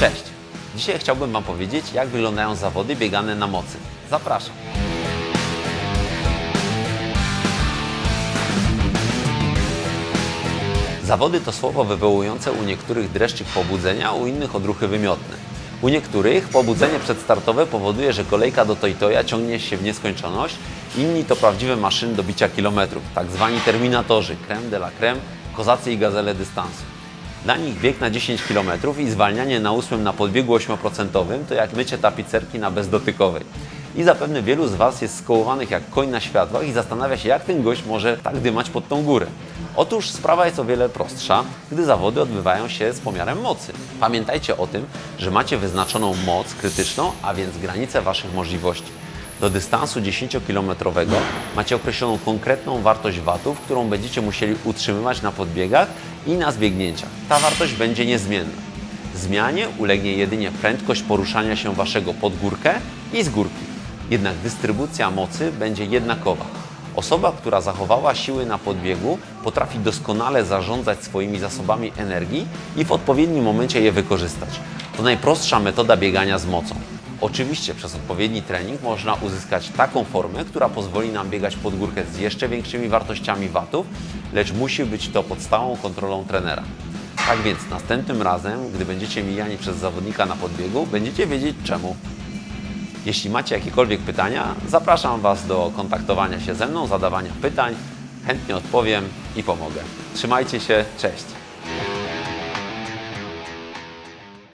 Cześć! Dzisiaj chciałbym Wam powiedzieć, jak wyglądają zawody biegane na mocy. Zapraszam! Zawody to słowo wywołujące u niektórych dreszczyk pobudzenia, u innych odruchy wymiotne. U niektórych pobudzenie przedstartowe powoduje, że kolejka do Toytoja ciągnie się w nieskończoność, inni to prawdziwe maszyny do bicia kilometrów, tak zwani terminatorzy, creme de la creme, kozacy i gazele dystansu. Dla nich bieg na 10 km i zwalnianie na ósmym na podbiegu 8% to jak mycie tapicerki na bezdotykowej. I zapewne wielu z Was jest skołowanych jak koń na światłach i zastanawia się, jak ten gość może tak dymać pod tą górę. Otóż sprawa jest o wiele prostsza, gdy zawody odbywają się z pomiarem mocy. Pamiętajcie o tym, że macie wyznaczoną moc krytyczną, a więc granicę Waszych możliwości. Do dystansu 10-kilometrowego macie określoną konkretną wartość watów, którą będziecie musieli utrzymywać na podbiegach i na zbiegnięciach. Ta wartość będzie niezmienna. Zmianie ulegnie jedynie prędkość poruszania się Waszego pod górkę i z górki. Jednak dystrybucja mocy będzie jednakowa. Osoba, która zachowała siły na podbiegu, potrafi doskonale zarządzać swoimi zasobami energii i w odpowiednim momencie je wykorzystać. To najprostsza metoda biegania z mocą. Oczywiście przez odpowiedni trening można uzyskać taką formę, która pozwoli nam biegać pod górkę z jeszcze większymi wartościami watów, lecz musi być to pod stałą kontrolą trenera. Tak więc następnym razem, gdy będziecie mijani przez zawodnika na podbiegu, będziecie wiedzieć czemu. Jeśli macie jakiekolwiek pytania, zapraszam Was do kontaktowania się ze mną, zadawania pytań. Chętnie odpowiem i pomogę. Trzymajcie się, cześć!